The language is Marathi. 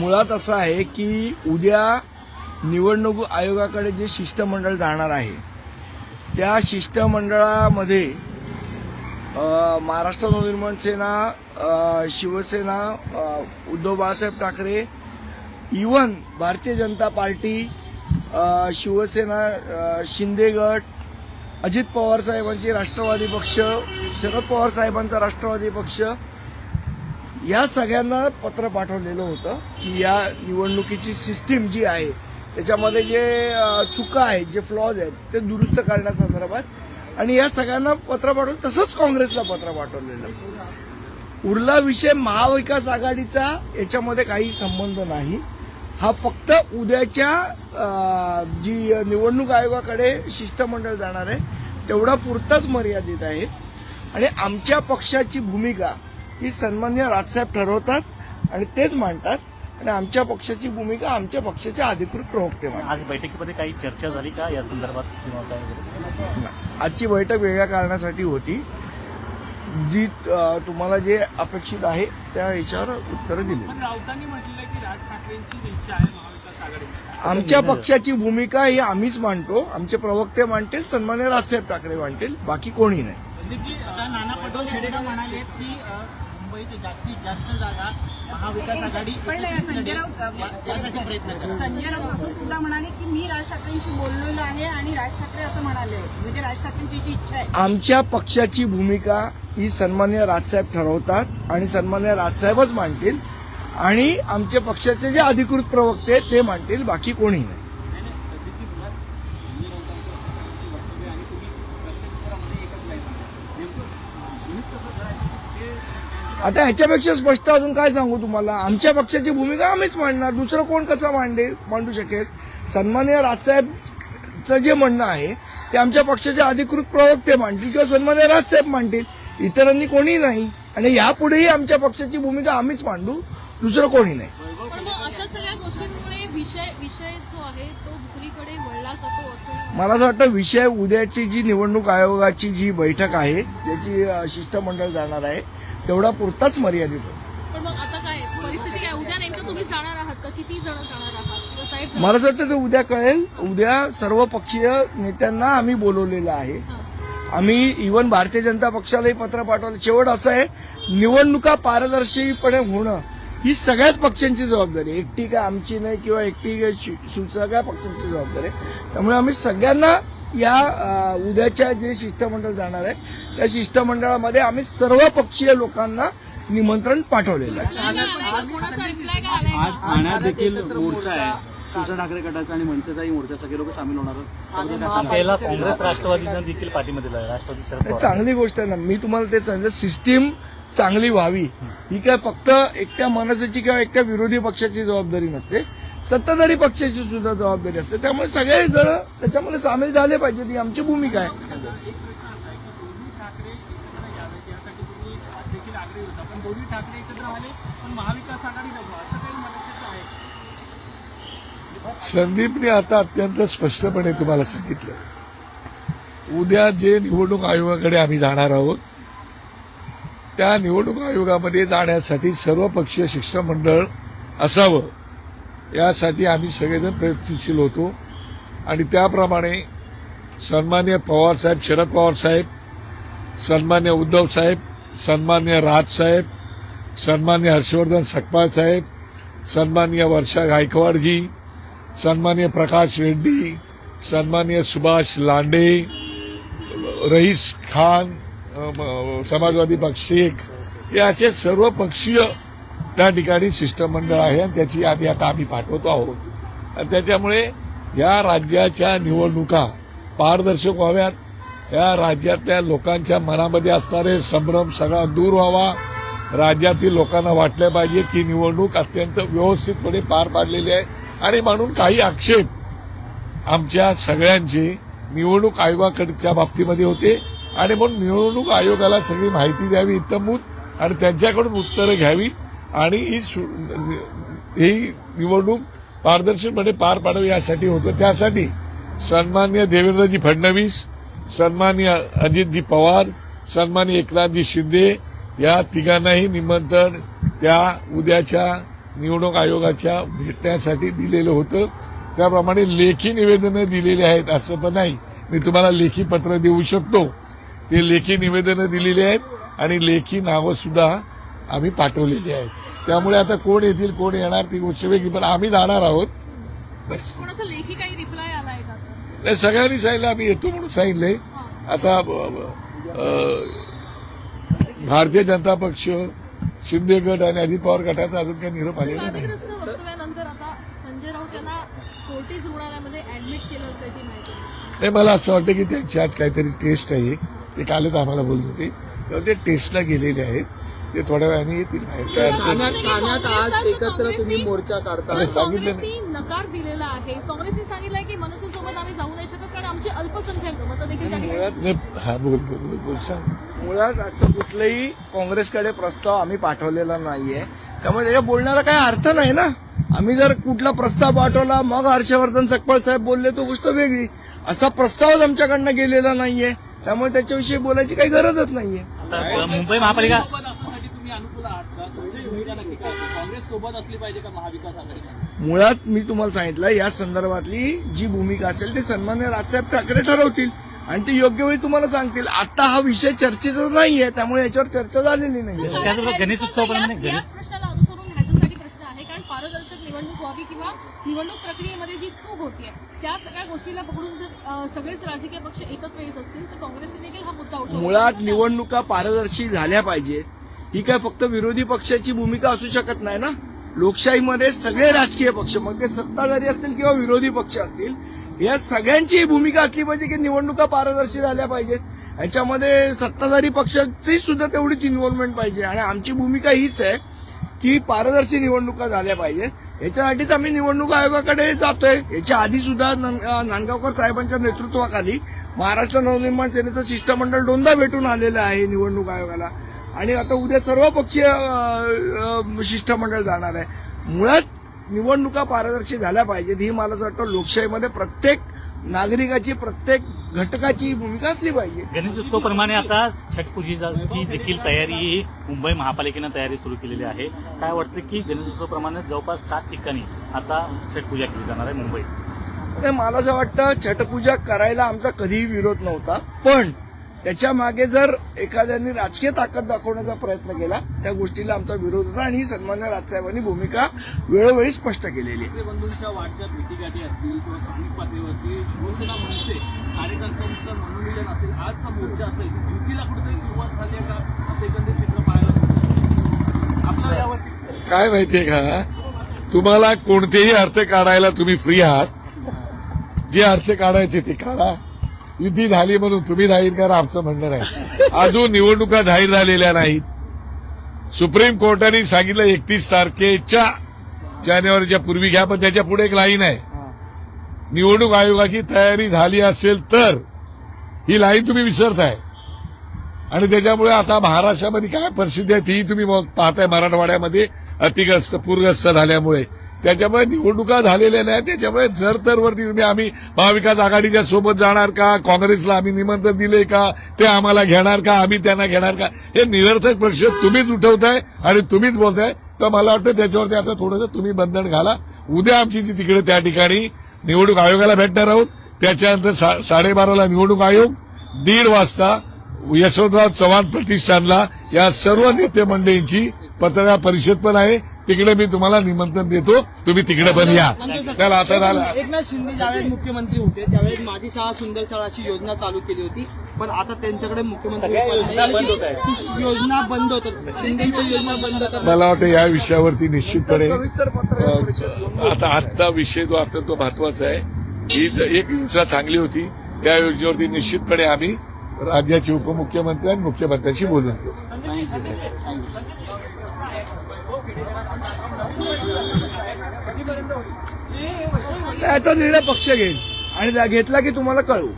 मुळात असं आहे की उद्या निवडणूक आयोगाकडे जे शिष्टमंडळ जाणार आहे त्या शिष्टमंडळामध्ये महाराष्ट्र नवनिर्माण सेना शिवसेना उद्धव बाळासाहेब ठाकरे इवन भारतीय जनता पार्टी शिवसेना शिंदेगट शिंदे गट अजित पवार साहेबांची राष्ट्रवादी पक्ष शरद पवार साहेबांचा राष्ट्रवादी पक्ष या सगळ्यांना पत्र पाठवलेलं होतं की या निवडणुकीची सिस्टीम जी आहे त्याच्यामध्ये जे चुका आहेत जे फ्लॉज आहेत ते दुरुस्त करण्यासंदर्भात आणि या सगळ्यांना पत्र पाठवलं तसंच काँग्रेसला पत्र पाठवलेलं. उरला विषय महाविकास आघाडीचा याच्यामध्ये काही संबंध नाही. हा फक्त उद्याच्या जी निवडणूक आयोगाकडे शिष्टमंडळ जाणार आहे तेवढा पुरताच मर्यादित आहे. आणि आमच्या पक्षाची भूमिका ही सन्मान्य राजसाहेब ठरवतात आणि तेच मांडतात. आणि आमच्या पक्षाची भूमिका आमच्या पक्षाचे अधिकृत प्रवक्ते आज बैठकीमध्ये काही चर्चा झाली का या संदर्भात किंवा काय वगैरे? आजची बैठक वेगळ्या कारणासाठी होती. जी तुम्हाला जे अपेक्षित आहे त्या याच्यावर उत्तरं दिली. पण राऊतांनी म्हटलंय की राज ठाकरेंची इच्छा आहे महाविकास आघाडीमध्ये. आमच्या पक्षाची भूमिका ही आम्हीच मांडतो. आमचे प्रवक्ते मांडतील सन्मान्य राजसाहेब ठाकरे मांडतील. बाकी कोणी नाही. नाना पटोले म्हणाले की मुंबईत जास्तीत जास्त जागा महाविकास आघाडी पण संजय राऊत यासाठी प्रयत्न करा संजय राऊत असं सुद्धा म्हणाले की मी राज ठाकरेंशी बोललेलो आहे आणि राज ठाकरे असं म्हणाले. म्हणजे राज ठाकरेंची जी इच्छा आहे. आमच्या पक्षाची भूमिका ही सन्मान्य राजसाहेब ठरवतात आणि सन्मान्य राजसाहेबच मांडतील आणि आमच्या पक्षाचे जे अधिकृत प्रवक्ते आहेत ते मांडतील बाकी कोणी नाही. आता ह्याच्यापेक्षा स्पष्ट अजून काय सांगू तुम्हाला? आमच्या पक्षाची भूमिका आम्हीच मांडणार. दुसरं कोण कसं मांडे मांडू शकेल? सन्मान्य राजसाहेबचं जे म्हणणं आहे ते आमच्या पक्षाचे अधिकृत प्रवक्ते मांडतील किंवा सन्मान्य राजसाहेब मांडतील. इतरांनी कोणी नाही. आणि यापुढेही आमच्या पक्षाची भूमिका आम्हीच मांडू. दुसरं कोणी नाही. अशा सगळ्या गोष्टींमुळे विषय विषय जो आहे तो दुसरीकडे वळला जातो असं मला असं वाटतं विषय उद्याची जी निवडणूक आयोगाची जी बैठक आहे ज्याची अ, शिष्टमंडळ जाणार आहे तेवढा पुरताच मर्यादित होतो पण मग आता काय? परिस्थिती काय? उद्या नेमकं तुम्ही जाणार आहात का? किती जण जाणार आहात? किंवा साहेब मला असं वाटतं ते उद्या कळेल. उद्या सर्व पक्षीय नेत्यांना आम्ही बोलवलेलं आहे. आम्ही इवन भारतीय जनता पक्षालाही पत्र पाठवलं. शेवट असं आहे निवडणुका पारदर्शीपणे होणं ही सगळ्याच पक्षांची जबाबदारी. एकटी काय आमची नाही किंवा एकटी काय शि- शि- सगळ्या पक्षांची जबाबदारी आहे. त्यामुळे आम्ही सगळ्यांना या उद्याच्या जे शिष्टमंडळ जाणार आहे त्या शिष्टमंडळामध्ये आम्ही सर्व पक्षीय लोकांना निमंत्रण पाठवलेलं आहे. आज ठाण्यात देखील मोर्चा आहे. शिवसेना ठाकरे गटाचा आणि मनसेचाही मोर्चा सगळे लोक सामील होणार काँग्रेस राष्ट्रवादीनं देखील पाठिंबा दिला आहे राष्ट्रवादी शरद चांगली गोष्ट आहे ना. मी तुम्हाला ते सांगितलं सिस्टीम चांगली व्हावी. ही काय फक्त एकट्या मनसेची किंवा एकट्या विरोधी पक्षाची जबाबदारी नसते सत्ताधारी पक्षाची सुद्धा जबाबदारी असते. त्यामुळे सगळे जण त्याच्यामध्ये सामील झाले पाहिजेत ही आमची भूमिका आहे. दोन्ही ठाकरे एकत्र यावेत यासाठी तुम्ही आज देखील आग्रही होता पण दोन्ही ठाकरे एकत्र आले पण महाविकास आघाडी नको असं काही मनसेचं आहे संदीपने आता अत्यंत स्पष्टपणे तुम्हाला सांगितलं. उद्या जे निवडणूक आयोगाकडे आम्ही जाणार आहोत त्या निवडणूक आयोगामध्ये जाण्यासाठी सर्वपक्षीय शिष्टमंडळ असावं यासाठी आम्ही सगळेजण प्रयत्नशील होतो. आणि त्याप्रमाणे सन्मान्य पवारसाहेब शरद पवारसाहेब सन्मान्य उद्धव साहेब सन्मान्य राजसाहेब सन्मान्य हर्षवर्धन सकपाळ साहेब सन्मान्य वर्षा गायकवाडजी सन्मान्य प्रकाश रेड्डी सन्मान्य सुभाष लांडे रईस खान समाजवादी पक्ष शेख हे असे सर्व पक्षीय त्या ठिकाणी शिष्टमंडळ आहे आणि त्याची यादी आता आम्ही पाठवतो आहोत. आणि त्याच्यामुळे या राज्याच्या निवडणुका पारदर्शक व्हाव्यात. या राज्यातल्या लोकांच्या मनामध्ये असणारे संभ्रम सगळा दूर व्हावा. राज्यातील लोकांना वाटलं पाहिजे की निवडणूक अत्यंत व्यवस्थितपणे पार पाडलेली आहे. आणि म्हणून काही आक्षेप आमच्या सगळ्यांचे निवडणूक आयोगाकडच्या बाबतीमध्ये होते. आणि म्हणून निवडणूक आयोगाला सगळी माहिती द्यावी इतमूत आणि त्यांच्याकडून उत्तरं घ्यावी. आणि ही सु- ही निवडणूक पारदर्शकपणे पार पाडावी यासाठी होतं. त्यासाठी सन्मान्य देवेंद्रजी फडणवीस सन्मान्य अजितजी पवार सन्मान्य एकनाथजी शिंदे या तिघांनाही निमंत्रण त्या उद्याच्या निवडणूक आयोगाच्या भेटण्यासाठी दिलेलं होतं. त्याप्रमाणे लेखी निवेदनं दिलेली आहेत असं पण नाही. मी तुम्हाला लेखी पत्र देऊ शकतो. ते लेखी निवेदनं दिलेली आहेत आणि लेखी नावं सुद्धा आम्ही पाठवलेली आहेत. त्यामुळे आता कोण येतील कोण येणार ती गोष्ट वेगळी पण आम्ही जाणार आहोत. बस. नाही सगळ्यांनी सांगितलं आम्ही येतो म्हणून सांगितलंय. आता भारतीय जनता पक्ष शिंदे गट आणि अजित पवार गटाचा अजून काही निरोप आलेला नाही. वक्तव्यानंतर आता संजय राऊत यांना कोर्टीज रुग्णालयामध्ये ऍडमिट केलं असल्याची माहिती आहे. नाही मला असं वाटतं की त्यांची आज काहीतरी टेस्ट आहे. ते कालच आम्हाला बोलत होते. तेव्हा ते टेस्टला गेलेले आहेत. ते थोड्या वेळाने येतील सांगितलं काँग्रेसनी नकार दिलेला आहे. काँग्रेसने सांगितलंय की मनसेसोबत आम्ही जाऊ नाही शकत कारण आमची अल्पसंख्याक मतं देखील त्या ठिकाणी नाही, हा बोल बोल बोल, बोल सांग. मुळात असं कुठलंही काँग्रेसकडे प्रस्ताव आम्ही पाठवलेला नाहीये. त्यामुळे त्याच्या बोलण्याला काही अर्थ नाही ना? आम्ही जर कुठला प्रस्ताव पाठवला मग हर्षवर्धन सकपाळ साहेब बोलले तो गोष्ट वेगळी. असा प्रस्तावच आमच्याकडनं गेलेला नाहीये. त्यामुळे त्याच्याविषयी बोलायची काही गरजच नाहीये. मुंबई महापालिका तुम्ही अनुकूल आहात का? तुमची भूमिका नक्की काय असेल? काँग्रेस सोबत असली पाहिजे का महाविकास आघाडी मुळात मी तुम्हाला सांगितलं या संदर्भातली जी भूमिका असेल ती सन्मान्य राजसाहेब ठाकरे ठरवतील. आणि ते योग्य वेळी तुम्हाला सांगतील. आता हा विषय चर्चेचा नाहीये त्यामुळे याच्यावर चर्चा झालेली नाहीये. त्याचबरोबर गणेश उत्सवाप्रमाणे याच- गणेश- याच प्रश्नाला अनुसरून ह्याच्यासाठी प्रश्न आहे कारण पारदर्शक निवडणूक व्हावी किंवा निवडणूक प्रक्रियेमध्ये जी चूक होतीये त्या सगळ्या गोष्टीला पकडून जर अं, सगळेच राजकीय पक्ष एकत्र येत असतील तर काँग्रेसने देखील हा मुद्दा उठवला. मुळात निवडणुका पारदर्शी झाल्या पाहिजेत. ही काय फक्त विरोधी पक्षाची भूमिका असू शकत नाही ना? लोकशाहीमध्ये सगळे राजकीय पक्ष मग ते सत्ताधारी असतील किंवा विरोधी पक्ष असतील या सगळ्यांची भूमिका असली पाहिजे की निवडणुका पारदर्शी झाल्या पाहिजेत. याच्यामध्ये सत्ताधारी पक्षाची सुद्धा तेवढीच इन्व्हॉल्वमेंट पाहिजे. आणि आमची भूमिका हीच आहे की पारदर्शी निवडणुका झाल्या पाहिजेत. याच्यासाठीच आम्ही निवडणूक आयोगाकडे जातोय. याच्या आधी सुद्धा नांदगावकर साहेबांच्या नेतृत्वाखाली महाराष्ट्र नवनिर्माण सेनेचं शिष्टमंडळ दोनदा भेटून आलेलं आहे निवडणूक आयोगाला. आणि आता उद्या सर्व पक्षीय अं, अं, शिष्टमंडळ जाणार आहे. मुळात निवडणुका पारदर्शी झाल्या पाहिजेत. ही मला असं वाटतं लोकशाहीमध्ये प्रत्येक नागरिकाची प्रत्येक घटकाची भूमिका असली पाहिजे. गणेश उत्सवाप्रमाणे आता छठ पूजेची देखील तयारी ही मुंबई महापालिकेनं तयारी सुरू केलेली आहे. काय वाटतं की गणेश उत्सवाप्रमाणे जवळपास सात ठिकाणी आता छठ पूजा केली जाणार आहे मुंबईत? मला असं वाटतं छठपूजा करायला आमचा कधीही विरोध नव्हता. पण त्याच्यामागे जर एखाद्याने राजकीय ताकद दाखवण्याचा प्रयत्न केला त्या गोष्टीला आमचा विरोध होता आणि ही सन्मान्य राजसाहेबांनी भूमिका वेळोवेळी स्पष्ट केलेली आहे. बंधूंच्या वाढत्या भेटीगाठी असतील किंवा स्थानिक पातळीवरती शिवसेना मनसे कार्यकर्त्यांचं मनोमिलन असेल आजचा मोर्चा असेल युतीला कुठेतरी सुरुवात झाली आहे का? असं एकंदरीत चित्र पाहायला मिळतं. आपलं यावरती काय माहितीये का? तुम्हाला कोणतेही अर्थ काढायला तुम्ही फ्री आहात. जे अर्थ काढायचे ते काढा. युती झाली म्हणून तुम्ही जाहीर करा आमचं म्हणणं नाही. अजून निवडणुका जाहीर झालेल्या नाहीत. सुप्रीम कोर्टाने सांगितलं एकतीस तारखेच्या जानेवारीच्या पूर्वी घ्या पण त्याच्या पुढे एक लाईन आहे. निवडणूक आयोगाची तयारी झाली असेल तर ही लाईन तुम्ही विसरताय. आणि त्याच्यामुळे आता महाराष्ट्रामध्ये काय परिस्थिती आहे तीही तुम्ही पाहताय मराठवाड्यामध्ये अतिग्रस्त पूरग्रस्त झाल्यामुळे. त्याच्यामुळे निवडणुका झालेल्या नाही त्याच्यामुळे जर तर वरती तुम्ही आम्ही महाविकास आघाडीच्या सोबत जाणार का? काँग्रेसला आम्ही निमंत्रण दिले का? ते आम्हाला घेणार का? आम्ही त्यांना घेणार का? हे निरर्थक प्रश्न तुम्हीच उठवताय आणि तुम्हीच बोलताय. तर मला वाटतं त्याच्यावरती आता थोडंसं तुम्ही बंधन घाला. उद्या आमची जी तिकडे त्या ठिकाणी निवडणूक आयोगाला भेटणार आहोत. त्याच्यानंतर सा- साडेबाराला निवडणूक आयोग दीड वाजता यशवंतराव चव्हाण प्रतिष्ठानला या सर्व नेते मंडळींची पत्रकार परिषद पण आहे. तिकडे मी तुम्हाला निमंत्रण देतो. तुम्ही तिकडे पण या. त्याला आता झालं. एकनाथ शिंदे ज्यावेळेस मुख्यमंत्री होते त्यावेळेस माझी शाळा सुंदर शाळा अशी योजना चालू केली होती. पण आता त्यांच्याकडे मुख्यमंत्री योजना. बंद होत होतात. शिंदेच्या योजना बंद होतात. मला वाटतं या विषयावरती निश्चितपणे आता आजचा विषय जो आपला तो महत्त्वाचा आहे ही एक योजना चांगली होती. त्या योजनेवरती निश्चितपणे आम्ही राज्याचे उपमुख्यमंत्री आणि मुख्यमंत्र्यांशी बोलून घेऊ. याचा निर्णय पक्ष घेईल आणि घेतला की तुम्हाला कळवू